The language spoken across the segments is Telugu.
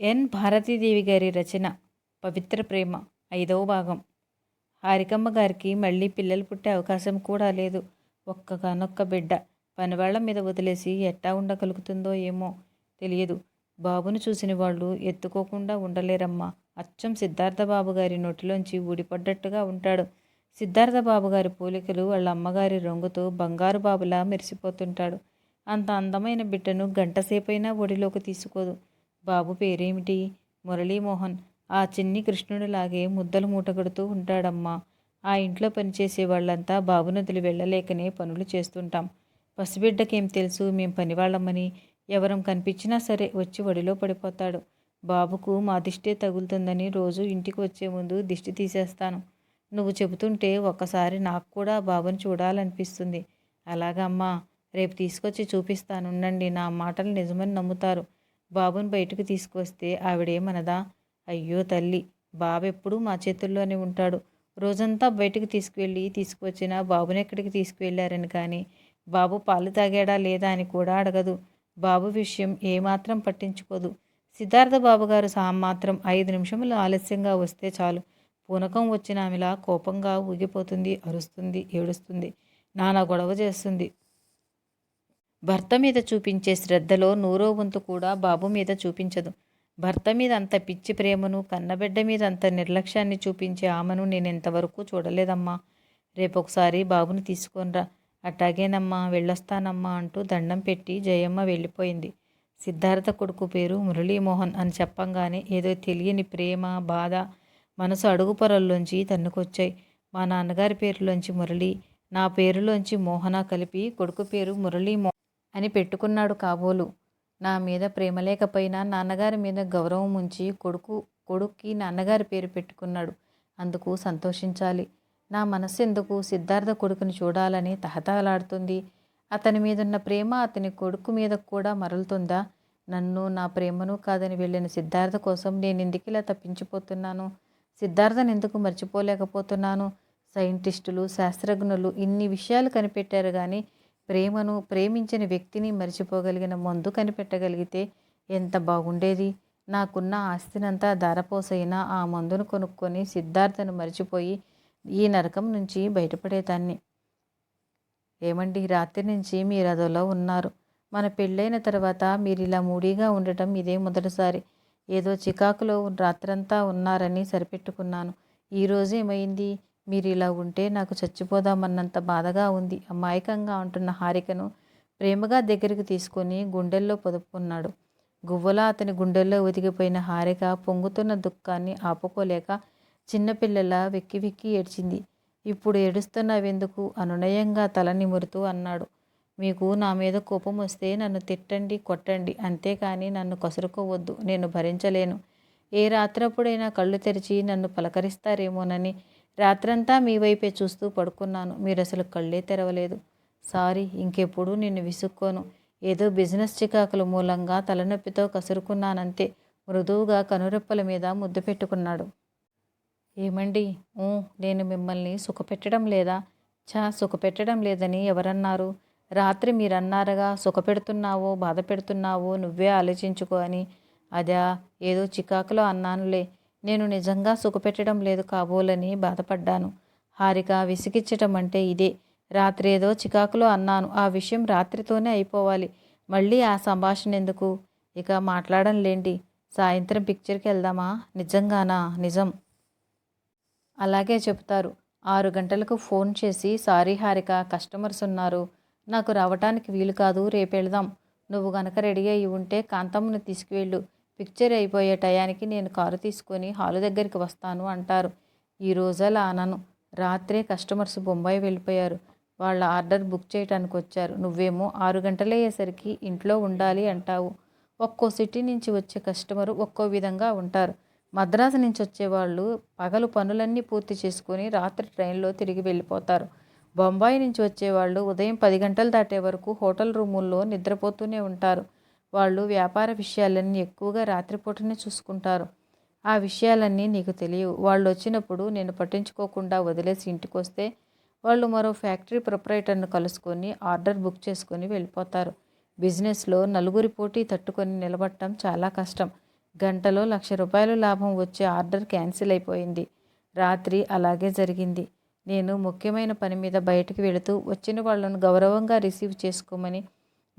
ఎన్. భారతీదేవి గారి రచన పవిత్ర ప్రేమ ఐదవ భాగం. హారికమ్మ గారికి మళ్ళీ పిల్లలు పుట్టే అవకాశం కూడా లేదు. ఒక్కగానొక్క బిడ్డ పనివాళ్ళ మీద వదిలేసి ఎట్టా ఉండగలుగుతుందో ఏమో తెలియదు. బాబును చూసిన వాళ్ళు ఎత్తుకోకుండా ఉండలేరమ్మా. అచ్చం సిద్ధార్థ బాబు గారి నోటిలోంచి ఊడిపడ్డట్టుగా ఉంటాడు. సిద్ధార్థ బాబు గారి పోలికలు వాళ్ళ అమ్మగారి రంగుతో బంగారు బాబులా మెరిసిపోతుంటాడు. అంత అందమైన బిడ్డను గంటసేపైనా ఒడిలోకి తీసుకోదు. బాబు పేరేమిటి? మురళీమోహన్. ఆ చిన్ని కృష్ణుడిలాగే ముద్దలు మూటగడుతూ ఉంటాడమ్మా. ఆ ఇంట్లో పనిచేసే వాళ్ళంతా బాబు నదులు వెళ్ళలేకనే పనులు చేస్తుంటాం. పసిబిడ్డకేం తెలుసు? మేం పనివాళ్ళమని. ఎవరం కనిపించినా సరే వచ్చి వడిలో పడిపోతాడు. బాబుకు మా దిష్టే తగులుతుందని రోజు ఇంటికి వచ్చే ముందు దిష్టి తీసేస్తాను. నువ్వు చెబుతుంటే ఒక్కసారి నాకు కూడా బాబుని చూడాలనిపిస్తుంది. అలాగమ్మా రేపు తీసుకొచ్చి చూపిస్తానుండండి నా మాటలు నిజమని నమ్ముతారు. బాబుని బయటకు తీసుకొస్తే ఆవిడేమనదా? అయ్యో తల్లి బాబెప్పుడు మా చేతుల్లోనే ఉంటాడు. రోజంతా బయటకు తీసుకువెళ్ళి తీసుకువచ్చిన బాబుని ఎక్కడికి తీసుకువెళ్ళారని కానీ బాబు పాలు తాగాడా లేదా అని కూడా అడగదు. బాబు విషయం ఏమాత్రం పట్టించుకోదు. సిద్ధార్థ బాబు గారు మాత్రం ఐదు నిమిషములు ఆలస్యంగా వస్తే చాలు. పూనకం వచ్చిన ఆమెలా కోపంగా ఊగిపోతుంది అరుస్తుంది ఏడుస్తుంది. నానా గొడవ చేస్తుంది. భర్త మీద చూపించే శ్రద్ధలో నూరో వంతు కూడా బాబు మీద చూపించదు. భర్త మీద అంత పిచ్చి ప్రేమను కన్నబిడ్డ మీద అంత నిర్లక్ష్యాన్ని చూపించే ఆమెను నేను ఇంతవరకు చూడలేదమ్మా. రేపొకసారి బాబుని తీసుకొనిరా. అట్టాగేనమ్మా వెళ్ళొస్తానమ్మా అంటూ దండం పెట్టి జయమ్మ వెళ్ళిపోయింది. సిద్ధార్థ కొడుకు పేరు మురళీమోహన్ అని చెప్పంగానే ఏదో తెలియని ప్రేమ బాధ మనసు అడుగు పొరల్లోంచి తన్నుకొచ్చాయి. మా నాన్నగారి పేరులోంచి మురళి నా పేరులోంచి మోహన కలిపి కొడుకు పేరు మురళీమో అని పెట్టుకున్నాడు కాబోలు. నా మీద ప్రేమ లేకపోయినా నాన్నగారి మీద గౌరవం ఉంచి కొడుకు కొడుక్కి నాన్నగారి పేరు పెట్టుకున్నాడు. అందుకు సంతోషించాలి. నా మనస్సు ఎందుకు సిద్ధార్థ కొడుకుని చూడాలని తహతహలాడుతుంది? అతని మీదున్న ప్రేమ అతని కొడుకు మీద కూడా మరలుతుందా? నన్ను నా ప్రేమను కాదని వెళ్ళిన సిద్ధార్థ కోసం నేను ఎందుకు ఇలా తప్పించిపోతున్నాను? సిద్ధార్థను ఎందుకు మర్చిపోలేకపోతున్నాను? సైంటిస్టులు శాస్త్రజ్ఞులు ఇన్ని విషయాలు కనిపెట్టారు కానీ ప్రేమను ప్రేమించిన వ్యక్తిని మర్చిపోగలిగిన మందు కనిపెట్టగలిగితే ఎంత బాగుండేది? నాకున్న ఆస్తినంతా ధారపోసైన ఆ మందును కొనుక్కొని సిద్ధార్థను మర్చిపోయి ఈ నరకం నుంచి బయటపడేదాన్ని. ఏమండి రాత్రి నుంచి మీరు అదోలో ఉన్నారు. మన పెళ్ళైన తర్వాత మీరు ఇలా మూడీగా ఉండటం ఇదే మొదటిసారి. ఏదో చికాకులో రాత్రంతా ఉన్నారని సరిపెట్టుకున్నాను. ఈరోజు ఏమైంది మీరు ఇలా ఉంటే నాకు చచ్చిపోదామన్నంత బాధగా ఉంది. అమాయకంగా ఉంటున్న హారికను ప్రేమగా దగ్గరికి తీసుకొని గుండెల్లో పొదుపుకున్నాడు. గువ్వలా అతని గుండెల్లో ఒదిగిపోయిన హారిక పొంగుతున్న దుఃఖాన్ని ఆపుకోలేక చిన్నపిల్లల వెక్కి వెక్కి ఏడ్చింది. ఇప్పుడు ఏడుస్తున్నావెందుకు అనునయంగా తల నిమురుతూ అన్నాడు. మీకు నా మీద కోపం వస్తే నన్ను తిట్టండి కొట్టండి. అంతేకాని నన్ను కసురుకోవద్దు. నేను భరించలేను. ఏ రాత్రప్పుడైనా కళ్ళు తెరిచి నన్ను పలకరిస్తారేమోనని రాత్రంతా మీ వైపే చూస్తూ పడుకున్నాను. మీరు అసలు కళ్ళే తెరవలేదు. సారీ ఇంకెప్పుడు నిన్ను విసుక్కోను. ఏదో బిజినెస్ చికాకుల మూలంగా తలనొప్పితో కసురుకున్నానంతే. మృదువుగా కనురెప్పల మీద ముద్దు పెట్టుకున్నాడు. ఏమండి? నేను మిమ్మల్ని సుఖపెట్టడం లేదా? చా సుఖపెట్టడం లేదని ఎవరన్నారు? రాత్రి మీరన్నారుగా సుఖపెడుతున్నావో బాధ పెడుతున్నావో నువ్వే ఆలోచించుకో అని. అదా ఏదో చికాకులో అన్నానులే. నేను నిజంగా సుఖపెట్టడం లేదు కాబోలని బాధపడ్డాను. హారిక విసిగిచ్చటం అంటే ఇదే. రాత్రి ఏదో చికాకులో అన్నాను. ఆ విషయం రాత్రితోనే అయిపోవాలి. మళ్ళీ ఆ సంభాషణ ఎందుకు? ఇక మాట్లాడడం లేండి. సాయంత్రం పిక్చర్కి వెళ్దామా? నిజంగానా? నిజం. అలాగే చెప్తారు ఆరు గంటలకు ఫోన్ చేసి సారీ హారిక కస్టమర్స్ ఉన్నారు. నాకు రావటానికి వీలు కాదు. రేపు వెళదాం నువ్వు గనక రెడీ అయి ఉంటే కాంతమ్మను తీసుకువెళ్ళు. పిక్చర్ అయిపోయే టయానికి నేను కారు తీసుకొని హాలు దగ్గరికి వస్తాను అంటారు. ఈ రోజలా అనను. రాత్రే కస్టమర్స్ బొంబాయి వెళ్ళిపోయారు. వాళ్ళ ఆర్డర్ బుక్ చేయడానికి వచ్చారు. నువ్వేమో ఆరు గంటలయ్యేసరికి ఇంట్లో ఉండాలి అంటావు. ఒక్కో సిటీ నుంచి వచ్చే కస్టమరు ఒక్కో విధంగా ఉంటారు. మద్రాసు నుంచి వచ్చేవాళ్ళు పగలు పనులన్నీ పూర్తి చేసుకొని రాత్రి ట్రైన్లో తిరిగి వెళ్ళిపోతారు. బొంబాయి నుంచి వచ్చేవాళ్ళు ఉదయం పది గంటలు దాటే వరకు హోటల్ రూముల్లో నిద్రపోతూనే ఉంటారు. వాళ్ళు వ్యాపార విషయాలన్నీ ఎక్కువగా రాత్రిపూటనే చూసుకుంటారు. ఆ విషయాలన్నీ నీకు తెలియవు. వాళ్ళు వచ్చినప్పుడు నేను పట్టించుకోకుండా వదిలేసి ఇంటికి వస్తే వాళ్ళు మరో ఫ్యాక్టరీ ప్రొపరేటర్ను కలుసుకొని ఆర్డర్ బుక్ చేసుకొని వెళ్ళిపోతారు. బిజినెస్లో నలుగురి పోటీ తట్టుకొని నిలబడటం చాలా కష్టం. గంటలో లక్ష రూపాయలు లాభం వచ్చే ఆర్డర్ క్యాన్సిల్ అయిపోయింది. రాత్రి అలాగే జరిగింది. నేను ముఖ్యమైన పని మీద బయటికి వెళుతూ వచ్చిన వాళ్ళను గౌరవంగా రిసీవ్ చేసుకోమని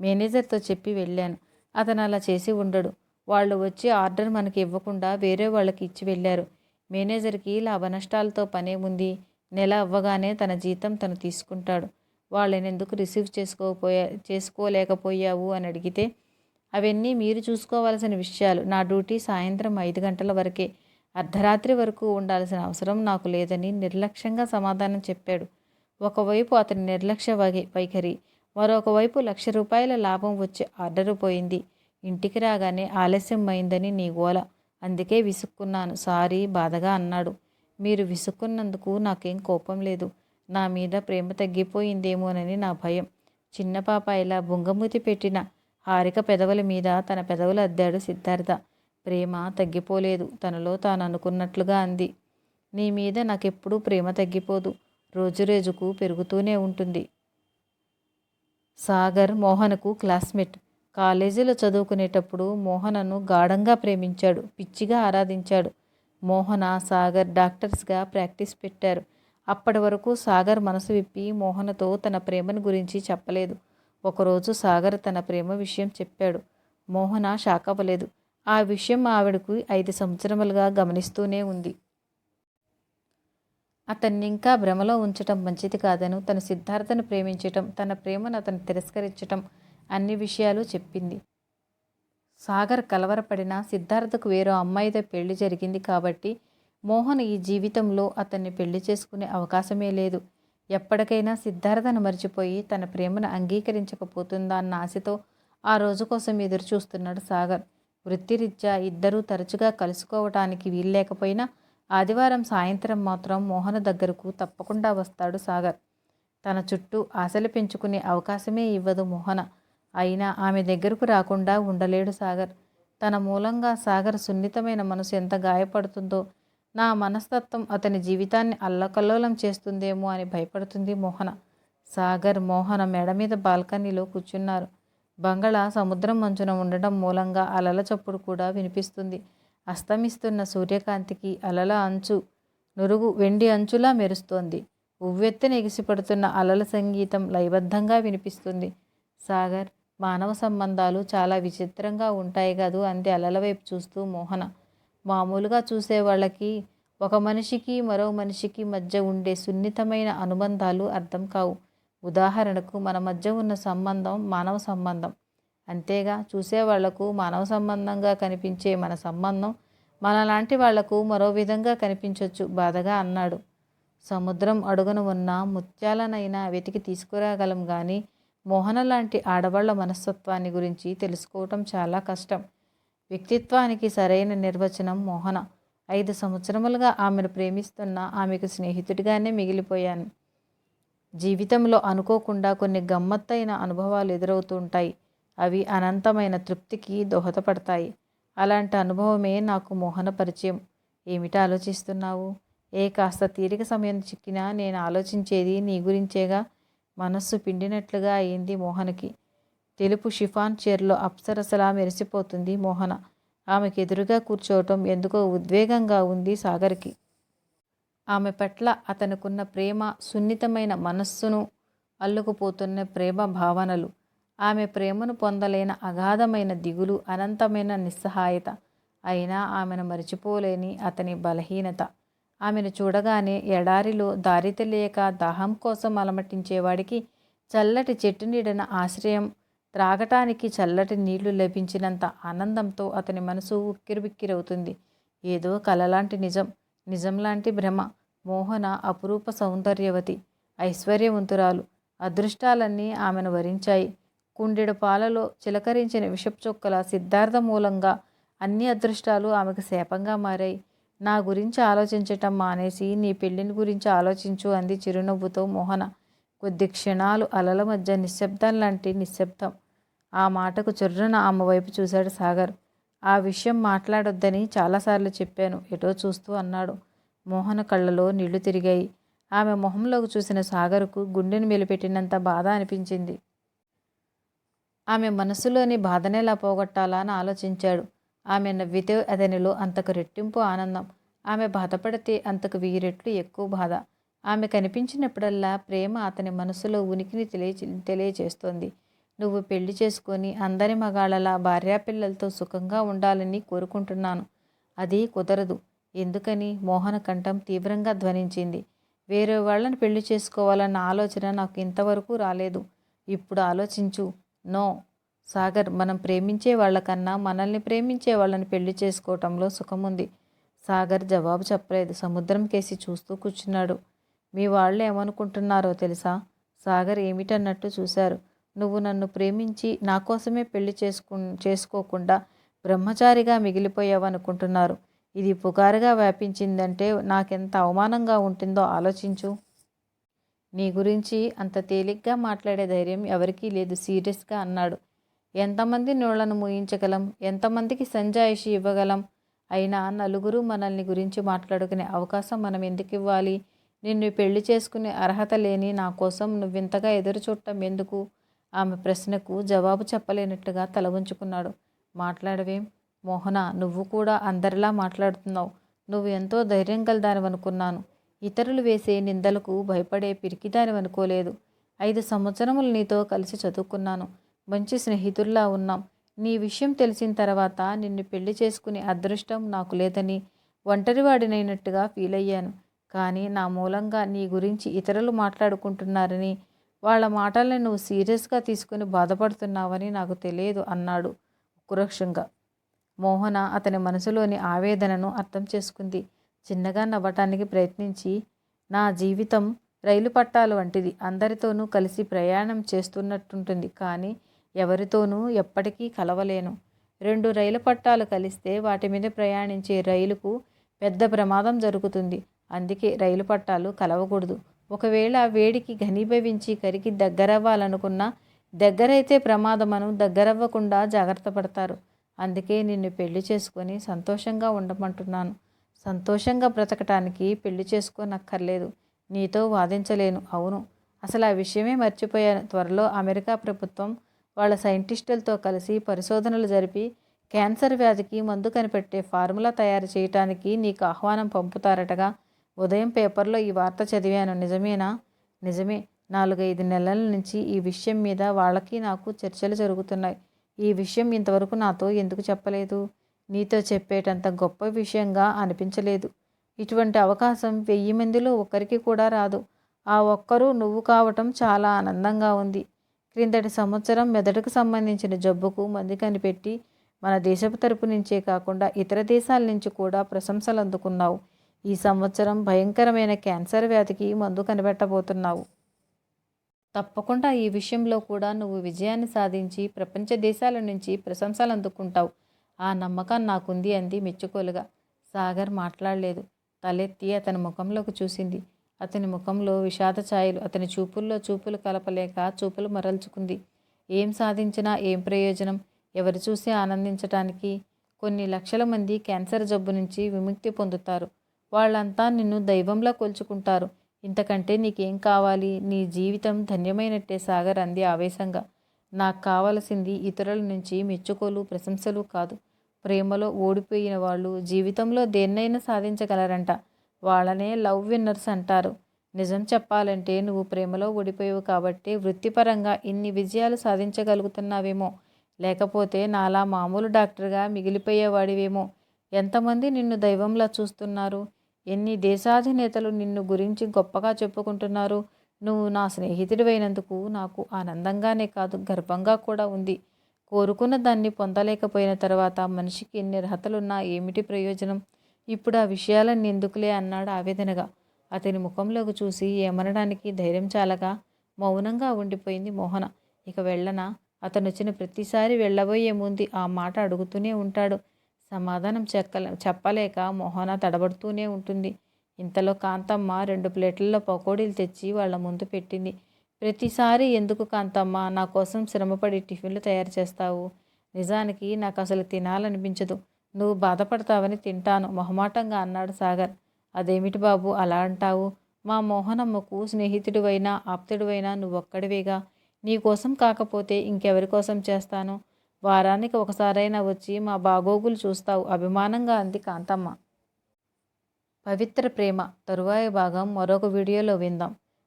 మేనేజర్తో చెప్పి వెళ్ళాను. అతను అలా చేసి ఉండడు. వాళ్ళు వచ్చి ఆర్డర్ మనకి ఇవ్వకుండా వేరే వాళ్ళకి ఇచ్చి వెళ్ళారు. మేనేజర్కి లాభ నష్టాలతో పనే ఉంది. నెల అవ్వగానే తన జీతం తను తీసుకుంటాడు. వాళ్ళని ఎందుకు రిసీవ్ చేసుకోపోయా చేసుకోలేకపోయావు అని అడిగితే అవన్నీ మీరు చూసుకోవాల్సిన విషయాలు. నా డ్యూటీ సాయంత్రం ఐదు గంటల వరకే. అర్ధరాత్రి వరకు ఉండాల్సిన అవసరం నాకు లేదని నిర్లక్ష్యంగా సమాధానం చెప్పాడు. ఒకవైపు అతని నిర్లక్ష్య వై వైఖరి మరొకవైపు లక్ష రూపాయల లాభం వచ్చి ఆర్డరు పోయింది. ఇంటికి రాగానే ఆలస్యం అయిందని నీ గోల. అందుకే విసుక్కున్నాను. సారీ బాధగా అన్నాడు. మీరు విసుక్కున్నందుకు నాకేం కోపం లేదు. నా మీద ప్రేమ తగ్గిపోయిందేమోనని నా భయం. చిన్న పాప ఇలా బుంగమూతి పెట్టిన హారిక పెదవుల మీద తన పెదవులు అద్దాడు సిద్ధార్థ. ప్రేమ తగ్గిపోలేదు. తనలో తాను అనుకున్నట్లుగా అంది. నీ మీద నాకెప్పుడూ ప్రేమ తగ్గిపోదు. రోజురోజుకు పెరుగుతూనే ఉంటుంది. సాగర్ మోహన్కు క్లాస్మేట్. కాలేజీలో చదువుకునేటప్పుడు మోహనను గాఢంగా ప్రేమించాడు పిచ్చిగా ఆరాధించాడు. మోహన సాగర్ డాక్టర్స్గా ప్రాక్టీస్ పెట్టారు. అప్పటి వరకు సాగర్ మనసు విప్పి మోహనతో తన ప్రేమను గురించి చెప్పలేదు. ఒకరోజు సాగర్ తన ప్రేమ విషయం చెప్పాడు. మోహన షాక్ అవ్వలేదు ఆ విషయం ఆవిడకు ఐదు సంవత్సరములుగా గమనిస్తూనే ఉంది. అతన్ని ఇంకా భ్రమలో ఉంచటం మంచిది కాదను. తన సిద్ధార్థను ప్రేమించటం తన ప్రేమను అతను తిరస్కరించటం అన్ని విషయాలు చెప్పింది. సాగర్ కలవరపడిన సిద్ధార్థకు వేరో అమ్మాయితో పెళ్ళి జరిగింది కాబట్టి మోహన్ ఈ జీవితంలో అతన్ని పెళ్ళి చేసుకునే అవకాశమే లేదు. ఎప్పటికైనా సిద్ధార్థను మర్చిపోయి తన ప్రేమను అంగీకరించకపోతుందా అన్న ఆశతో ఆ రోజు కోసం ఎదురు చూస్తున్నాడు సాగర్. వృత్తిరీత్యా ఇద్దరూ తరచుగా కలుసుకోవటానికి వీల్లేకపోయినా ఆదివారం సాయంత్రం మాత్రం మోహన దగ్గరకు తప్పకుండా వస్తాడు సాగర్. తన చుట్టూ ఆశలు పెంచుకునే అవకాశమే ఇవ్వదు మోహన. అయినా ఆమె దగ్గరకు రాకుండా ఉండలేడు సాగర్. తన మూలంగా సాగర్ సున్నితమైన మనసు ఎంత గాయపడుతుందో నా మనస్తత్వం అతని జీవితాన్ని అల్లకల్లోలం చేస్తుందేమో అని భయపడుతుంది మోహన. సాగర్ మోహన మెడ మీద బాల్కనీలో కూర్చున్నారు. బంగళా సముద్రం మంచున ఉండడం మూలంగా అలల చప్పుడు కూడా వినిపిస్తుంది. అస్తమిస్తున్న సూర్యకాంతికి అలల అంచు నురుగు వెండి అంచులా మెరుస్తోంది. ఉవ్వెత్తున ఎగిసిపడుతున్న అలల సంగీతం లయబద్ధంగా వినిపిస్తుంది. సాగర్ మానవ సంబంధాలు చాలా విచిత్రంగా ఉంటాయి కదూ అంది అలల వైపు చూస్తూ మోహన. మామూలుగా చూసే వాళ్ళకి ఒక మనిషికి మరో మనిషికి మధ్య ఉండే సున్నితమైన అనుబంధాలు అర్థం కావు. ఉదాహరణకు మన మధ్య ఉన్న సంబంధం మానవ సంబంధం. అంతేగా చూసేవాళ్ళకు మానవ సంబంధంగా కనిపించే మన సంబంధం మనలాంటి వాళ్ళకు మరో విధంగా కనిపించవచ్చు బాధగా అన్నాడు. సముద్రం అడుగున ఉన్న ముత్యాలనైనా వెతికి తీసుకురాగలం కానీ మోహన లాంటి ఆడవాళ్ళ మనస్తత్వాన్ని గురించి తెలుసుకోవటం చాలా కష్టం. వ్యక్తిత్వానికి సరైన నిర్వచనం మోహన. ఐదు సంవత్సరములుగా ఆమెను ప్రేమిస్తున్న ఆమెకు స్నేహితుడిగానే మిగిలిపోయాను. జీవితంలో అనుకోకుండా కొన్ని గమ్మత్తైన అనుభవాలు ఎదురవుతుంటాయి అవి అనంతమైన తృప్తికి దోహదపడతాయి. అలాంటి అనుభవమే నాకు మోహన పరిచయం. ఏమిటి ఆలోచిస్తున్నావు? ఏ కాస్త తీరిక సమయం చిక్కినా నేను ఆలోచించేది నీ గురించేగా మనస్సు పిండినట్లుగా అయింది మోహన్కి. తెలుపు షిఫాన్ చీరలో అప్సరసలా మెరిసిపోతుంది మోహన. ఆమెకు ఎదురుగా కూర్చోవటం ఎందుకో ఉద్వేగంగా ఉంది సాగర్కి. ఆమె పట్ల అతనుకున్న ప్రేమ సున్నితమైన మనస్సును అల్లుకుపోతున్న ప్రేమ భావనలు. ఆమె ప్రేమను పొందలేని అగాధమైన దిగులు అనంతమైన నిస్సహాయత. అయినా ఆమెను మరిచిపోలేని అతని బలహీనత. ఆమెను చూడగానే ఎడారిలో దారి తెలియక దాహం కోసం అలమటించేవాడికి చల్లటి చెట్టు నీడన ఆశ్రయం త్రాగటానికి చల్లటి నీళ్ళు లభించినంత ఆనందంతో అతని మనసు ఉక్కిరిబిక్కిరవుతుంది. ఏదో కలలాంటి నిజం నిజంలాంటి భ్రమ మోహన అపురూప సౌందర్యవతి ఐశ్వర్యవంతురాలు అదృష్టాలన్నీ ఆమెను వరించాయి. కుండెడు పాలలో చిలకరించిన విషపుచొక్కల సిద్ధార్థ మూలంగా అన్ని అదృష్టాలు ఆమెకు శాపంగా మారాయి. నా గురించి ఆలోచించటం మానేసి నీ పెళ్ళిని గురించి ఆలోచించు అంది చిరునవ్వుతో మోహన. కొద్ది క్షణాలు అలల మధ్య నిశ్శబ్దం లాంటి నిశ్శబ్దం. ఆ మాటకు చిర్రున ఆమె వైపు చూశాడు సాగర్. ఆ విషయం మాట్లాడొద్దని చాలాసార్లు చెప్పాను ఎటో చూస్తూ అన్నాడు. మోహన కళ్ళలో నీళ్ళు తిరిగాయి. ఆమె మొహంలోకి చూసిన సాగర్కు గుండెను మెలిపెట్టినంత బాధ అనిపించింది. ఆమె మనసులోని బాధనేలా పోగొట్టాలా అని ఆలోచించాడు. ఆమె నవ్వితే అతనిలో అంతకు రెట్టింపు ఆనందం. ఆమె బాధపడితే అంతకు వెయ్యి రెట్లు ఎక్కువ బాధ. ఆమె కనిపించినప్పుడల్లా ప్రేమ అతని మనసులో ఉనికిని తెలియ తెలియచేస్తోంది. నువ్వు పెళ్ళి చేసుకొని అందరి మగాళ్ళలా భార్యాపిల్లలతో సుఖంగా ఉండాలని కోరుకుంటున్నాను. అది కుదరదు. ఎందుకని? మోహన కంఠం తీవ్రంగా ధ్వనించింది. వేరే వాళ్ళని పెళ్ళి చేసుకోవాలన్న ఆలోచన నాకు ఇంతవరకు రాలేదు. ఇప్పుడు ఆలోచించు. నో. సాగర్ మనం ప్రేమించే వాళ్ళకన్నా మనల్ని ప్రేమించే వాళ్ళని పెళ్ళి చేసుకోవటంలో సుఖముంది. సాగర్ జవాబు చెప్పలేదు. సముద్రం కేసి చూస్తూ కూర్చున్నాడు. మీ వాళ్ళు ఏమనుకుంటున్నారో తెలుసా? సాగర్ ఏమిటన్నట్టు చూశారు. నువ్వు నన్ను ప్రేమించి నా కోసమే పెళ్ళి చేసుకు చేసుకోకుండా బ్రహ్మచారిగా మిగిలిపోయావనుకుంటున్నారు. ఇది పుకారుగా వ్యాపించిందంటే నాకెంత అవమానంగా ఉంటుందో ఆలోచించు. నీ గురించి అంత తేలిగ్గా మాట్లాడే ధైర్యం ఎవరికీ లేదు సీరియస్గా అన్నాడు. ఎంతమంది నోళ్ళను మూయించగలం? ఎంతమందికి సంజాయిషి ఇవ్వగలం? అయినా నలుగురు మనల్ని గురించి మాట్లాడుకునే అవకాశం మనం ఎందుకు ఇవ్వాలి? నిన్ను పెళ్ళి చేసుకునే అర్హత లేని నా కోసం నువ్వింతగా ఎదురు చూడటం ఎందుకు? ఆమె ప్రశ్నకు జవాబు చెప్పలేనట్టుగా తల ఉంచుకున్నాడు మాట్లాడవేం? మోహన నువ్వు కూడా అందరిలా మాట్లాడుతున్నావు. నువ్వు ఎంతో ధైర్యం గలదానివనుకున్నాను ఇతరులు వేసే నిందలకు భయపడే పిరికిదానివనుకోలేదు ఐదు సంవత్సరములు నీతో కలిసి చదువుకున్నాను. మంచి స్నేహితుల్లా ఉన్నాం. నీ విషయం తెలిసిన తర్వాత నిన్ను పెళ్ళి చేసుకునే అదృష్టం నాకు లేదని ఒంటరివాడినైనట్టుగా ఫీల్ అయ్యాను. కానీ నా మూలంగా నీ గురించి ఇతరులు మాట్లాడుకుంటున్నారని వాళ్ళ మాటలను నువ్వు సీరియస్గా తీసుకుని బాధపడుతున్నావని నాకు తెలియదు అన్నాడు కురక్షంగా. మోహన అతని మనసులోని ఆవేదనను అర్థం చేసుకుంది. చిన్నగా నవ్వటానికి ప్రయత్నించి నా జీవితం రైలు పట్టాలు వంటిది. అందరితోనూ కలిసి ప్రయాణం చేస్తున్నట్టుంటుంది. కానీ ఎవరితోనూ ఎప్పటికీ కలవలేను. రెండు రైలు పట్టాలు కలిస్తే వాటి మీద ప్రయాణించే రైలుకు పెద్ద ప్రమాదం జరుగుతుంది. అందుకే రైలు పట్టాలు కలవకూడదు. ఒకవేళ వేడికి ఘనీభవించి కరికి దగ్గరవ్వాలనుకున్నా దగ్గరైతే ప్రమాదమను దగ్గరవ్వకుండా జాగ్రత్త పడతారు. అందుకే నిన్ను పెళ్ళి చేసుకొని సంతోషంగా ఉండమంటున్నాను. సంతోషంగా బ్రతకటానికి పెళ్ళి చేసుకోనక్కర్లేదు. నీతో వాదించలేను. అవును. అసలు ఆ విషయమే మర్చిపోయాను. త్వరలో అమెరికా ప్రభుత్వం వాళ్ళ సైంటిస్టులతో కలిసి పరిశోధనలు జరిపి క్యాన్సర్ వ్యాధికి మందు కనిపెట్టే ఫార్ములా తయారు చేయటానికి నీకు ఆహ్వానం పంపుతారటగా ఉదయం పేపర్లో ఈ వార్త చదివాను. నిజమేనా? నిజమే. నాలుగైదు నెలల నుంచి ఈ విషయం మీద వాళ్ళకి నాకు చర్చలు జరుగుతున్నాయి. ఈ విషయం ఇంతవరకు నాతో ఎందుకు చెప్పలేదు? నీతో చెప్పేటంత గొప్ప విషయంగా అనిపించలేదు. ఇటువంటి అవకాశం వెయ్యి మందిలో ఒక్కరికి కూడా రాదు. ఆ ఒక్కరూ నువ్వు కావటం చాలా ఆనందంగా ఉంది. క్రిందటి సంవత్సరం మెదడుకు సంబంధించిన జబ్బుకు మంది కనిపెట్టి మన దేశపు తరపు నుంచే కాకుండా ఇతర దేశాల నుంచి కూడా ప్రశంసలు అందుకున్నావు. ఈ సంవత్సరం భయంకరమైన క్యాన్సర్ వ్యాధికి మందు కనిపెట్టబోతున్నావు. తప్పకుండా ఈ విషయంలో కూడా నువ్వు విజయాన్ని సాధించి ప్రపంచ దేశాల నుంచి ప్రశంసలు అందుకుంటావు. ఆ నమ్మకం నాకుంది అంది మెచ్చుకోలుగా. సాగర్ మాట్లాడలేదు. తలెత్తి అతని ముఖంలోకి చూసింది. అతని ముఖంలో విషాద ఛాయలు అతని చూపుల్లో చూపులు కలపలేక చూపులు మరల్చుకుంది. ఏం సాధించినా ఏం ప్రయోజనం? ఎవరు చూసి ఆనందించటానికి? కొన్ని లక్షల మంది క్యాన్సర్ జబ్బు నుంచి విముక్తి పొందుతారు. వాళ్ళంతా నిన్ను దైవంలా కొలుచుకుంటారు. ఇంతకంటే నీకేం కావాలి? నీ జీవితం ధన్యమైనట్టే సాగర్ అంది ఆవేశంగా. నాకు కావలసింది ఇతరుల నుంచి మెచ్చుకోలు ప్రశంసలు కాదు. ప్రేమలో ఓడిపోయిన వాళ్ళు జీవితంలో దేన్నైనా సాధించగలరంట. వాళ్ళనే లవ్ విన్నర్స్ అంటారు. నిజం చెప్పాలంటే నువ్వు ప్రేమలో ఓడిపోయావు కాబట్టి వృత్తిపరంగా ఇన్ని విజయాలు సాధించగలుగుతున్నావేమో. లేకపోతే నాలా మామూలు డాక్టర్గా మిగిలిపోయేవాడివేమో. ఎంతమంది నిన్ను దైవంలా చూస్తున్నారు? ఎన్ని దేశాధినేతలు నిన్ను గురించి గొప్పగా చెప్పుకుంటున్నారు? నువ్వు నా స్నేహితుడివైనందుకు నాకు ఆనందంగానే కాదు గర్వంగా కూడా ఉంది. కోరుకున్న దాన్ని పొందలేకపోయిన తర్వాత మనిషికి ఎన్ని అర్హతలున్నా ఏమిటి ప్రయోజనం? ఇప్పుడు ఆ విషయాలన్నీ ఎందుకులే అన్నాడు ఆవేదనగా. అతని ముఖంలోకి చూసి ఏమనడానికి ధైర్యం చాలగా మౌనంగా ఉండిపోయింది మోహన. ఇక వెళ్ళనా? అతను వచ్చిన ప్రతిసారి వెళ్ళబోయే ముందు ఆ మాట అడుగుతూనే ఉంటాడు. సమాధానం చెక్కల చెప్పలేక మోహన తడబడుతూనే ఉంటుంది. ఇంతలో కాంతమ్మ రెండు ప్లేట్లలో పకోడీలు తెచ్చి వాళ్ళ ముందు పెట్టింది. ప్రతిసారి ఎందుకు కాంతమ్మ? నా కోసం శ్రమపడి టిఫిన్లు తయారు చేస్తావు. నిజానికి నాకు అసలు తినాలనిపించదు. నువ్వు బాధపడతావని తింటాను. మొహమాటంగా అన్నాడు సాగర్. అదేమిటి బాబు? అలా అంటావు? మా మోహనమ్మకు స్నేహితుడివైనా ఆప్తుడివైనా నువ్వొక్కడివేగా? నీ కోసం కాకపోతే ఇంకెవరి కోసం చేస్తాను? వారానికి ఒకసారైనా వచ్చి మా బాగోగులు చూస్తావు. అభిమానంగా అంది కాంతమ్మ. పవిత్ర ప్రేమ. తరువాయి భాగం మరొక వీడియోలో విందాం.